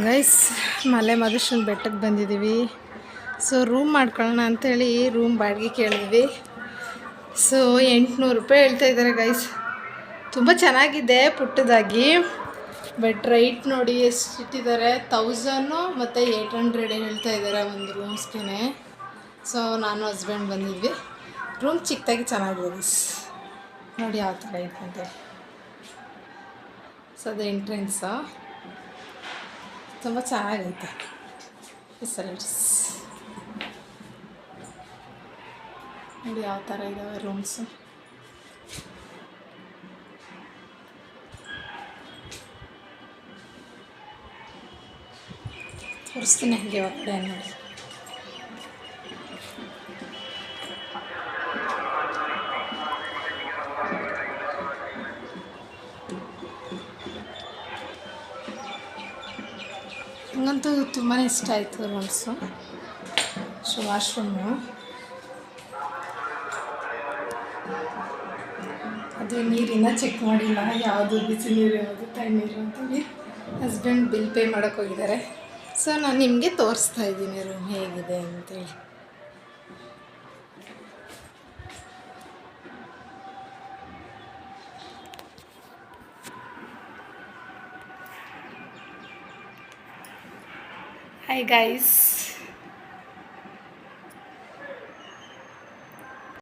Guys, ಮಲೆ ಮಧುಶನ್ ಬೆಟ್ಟಕ್ಕೆ ಬಂದಿದ್ದೀವಿ. So room ಮಾಡ್ಕೊಳ್ಳೋಣ ಅಂಥೇಳಿ ರೂಮ್ ಬಾಡಿಗೆ ಕೇಳಿದ್ವಿ. ಸೊ ಎಂಟುನೂರು ರೂಪಾಯಿ ಹೇಳ್ತಾ ಇದ್ದಾರೆ ಗೈಸ್. ತುಂಬ ಚೆನ್ನಾಗಿದೆ ಪುಟ್ಟದಾಗಿ. ಬಟ್ ರೈಟ್ ನೋಡಿ ಎಷ್ಟು ಇಟ್ಟಿದ್ದಾರೆ? ತೌಸನ್ನು ಮತ್ತು ಏಯ್ಟ್ ಹಂಡ್ರೆಡ್ ಹೇಳ್ತಾ ಇದ್ದಾರೆ ಒಂದು ರೂಮ್ಸ್ಗೆ ಸೊ ನಾನು ಹಸ್ಬೆಂಡ್ ಬಂದಿದ್ವಿ. ರೂಮ್ ಚಿಕ್ಕದಾಗಿ ಚೆನ್ನಾಗಿದೆ ಗೈಸ್. ನೋಡಿ ಯಾವ ಥರ ಇದೆ ಸೊ ಅದು ಎಂಟ್ರೆನ್ಸು ತುಂಬ ಚೆನ್ನಾಗೈತೆ. ಫೆಸಿಲಿಟೀಸ್ ನೋಡಿ ಯಾವ ಥರ ಇದ್ದಾವೆ ರೂಮ್ಸು. ತೋರಿಸ್ತೀನಿ ಹಾಗೆ ಹೊರಗಡೆ ನೋಡಿ. ನನಗಂತೂ ತುಂಬಾ ಇಷ್ಟ ಆಯಿತು ರೋಲ್ಸು ಸೊ ವಾಶ್ರೂಮು ಅದು ನೀರಿನ ಚೆಕ್ ಮಾಡಿಲ್ಲ, ಯಾವುದು ಬಿಸಿ ನೀರು, ಯಾವುದು ತಣ್ಣೀರು ಅಂತೇಳಿ ಹಸ್ಬೆಂಡ್ ಬಿಲ್ ಪೇ ಮಾಡೋಕ್ಕೆ ಹೋಗಿದ್ದಾರೆ. ಸೊ ನಾನು ನಿಮಗೆ ತೋರಿಸ್ತಾ ಇದ್ದೀನಿ ರೂಮ್ ಹೇಗಿದೆ ಅಂತೇಳಿ. Hi guys.